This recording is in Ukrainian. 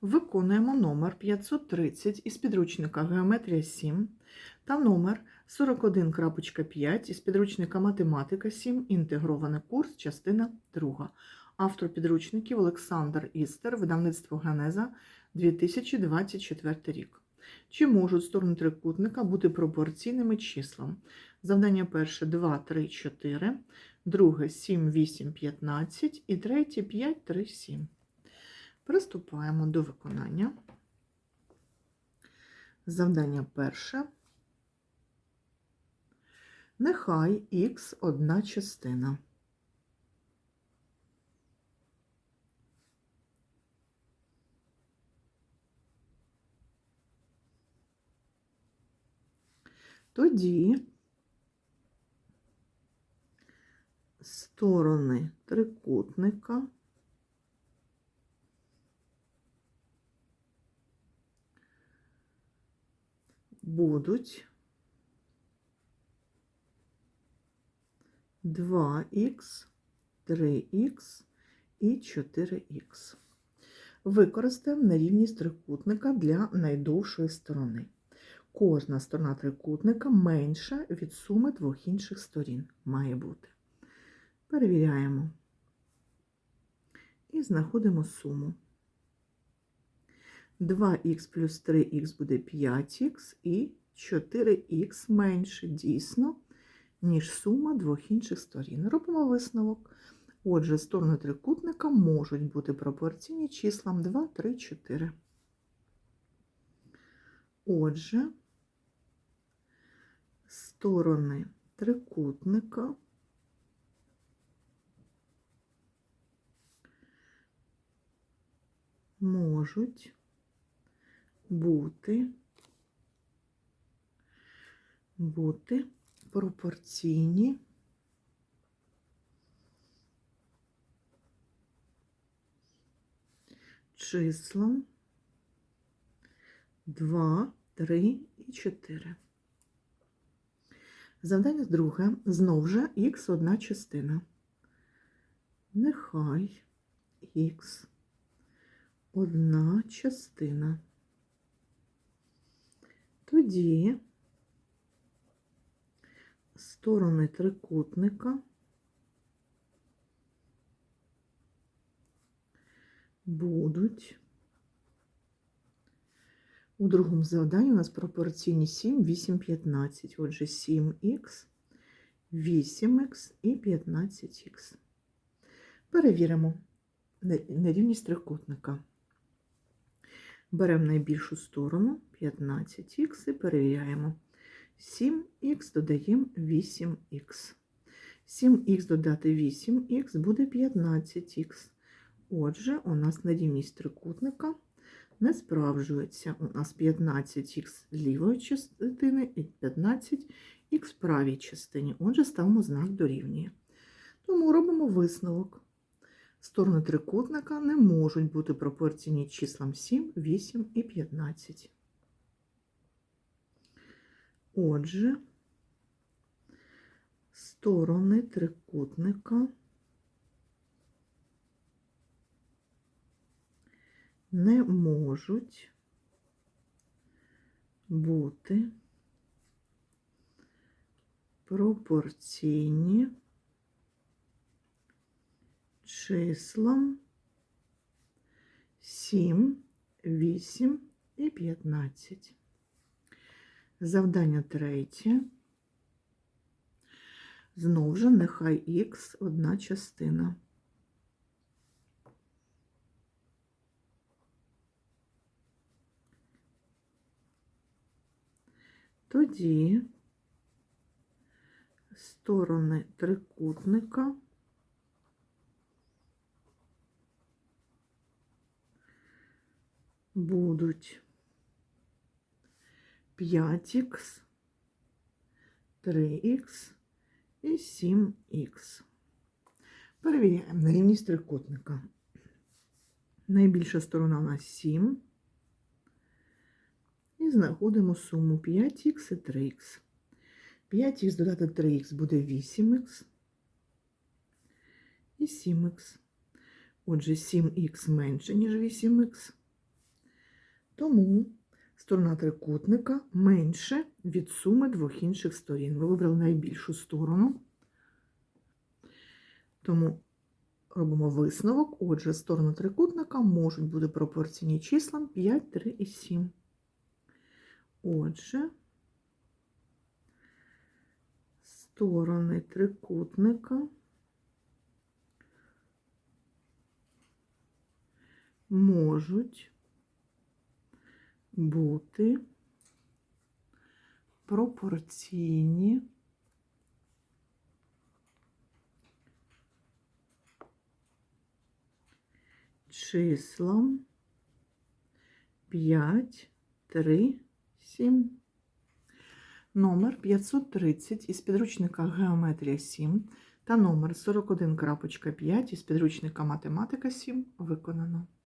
Виконуємо номер 530 із підручника Геометрія 7 та номер 41.5 із підручника Математика 7. Інтегрований курс, частина 2. Автор підручників Олександр Істер, видавництво Генеза 2024 рік. Чи можуть сторони трикутника бути пропорційними числам? Завдання перше 2, 3, 4, друге 7, 8, 15 і третє 5, 3, 7. Приступаємо до виконання. Завдання перше. Нехай х одна частина. Тоді сторони трикутника будуть 2х, 3х і 4х. Використаємо нерівність трикутника для найдовшої сторони. Кожна сторона трикутника менша від суми двох інших сторін має бути. Перевіряємо і знаходимо суму. 2х плюс 3х буде 5х і 4х менше дійсно, ніж сума двох інших сторін. Робимо висновок. Отже, сторони трикутника можуть бути пропорційні числам 2, 3, 4. Отже, сторони трикутника можуть бути, бути пропорційні числам 2, 3 і 4. Завдання друге. Знов же х одна частина. Нехай х одна частина. Тоді сторони трикутника будуть у другому завданні у нас пропорційні 7, 8, 15. Отже, 7х, 8х і 15х. Перевіримо нерівність трикутника. Беремо найбільшу сторону 15х і перевіряємо. 7х додаємо 8х. 7х додати 8х буде 15х. Отже, у нас нерівність трикутника не справджується. У нас 15х з лівої частини і 15х в правій частині. Отже, ставимо знак дорівнює. Тому робимо висновок. Сторони трикутника не можуть бути пропорційні числам 7, 8 і 15. Отже, сторони трикутника не можуть бути пропорційні числам 7, 8 і 15. Завдання третє. Знову ж нехай х одна частина. Тоді сторони трикутника будуть 5х, 3х і 7х. Перевіряємо на рівність трикутника. Найбільша сторона у нас 7. І знаходимо суму 5х і 3х. 5х додати 3х буде 8х і 7х. Отже, 7х менше, ніж 8х. Тому сторона трикутника менше від суми двох інших сторін. Ви вибрали найбільшу сторону. Тому робимо висновок. Отже, сторони трикутника можуть бути пропорційні числам 5, 3 і 7. Отже, сторони трикутника можуть бути пропорційні числам 5, 3, 7. Номер 530 із підручника Геометрія 7 та номер 41.5 із підручника Математика 7 виконано.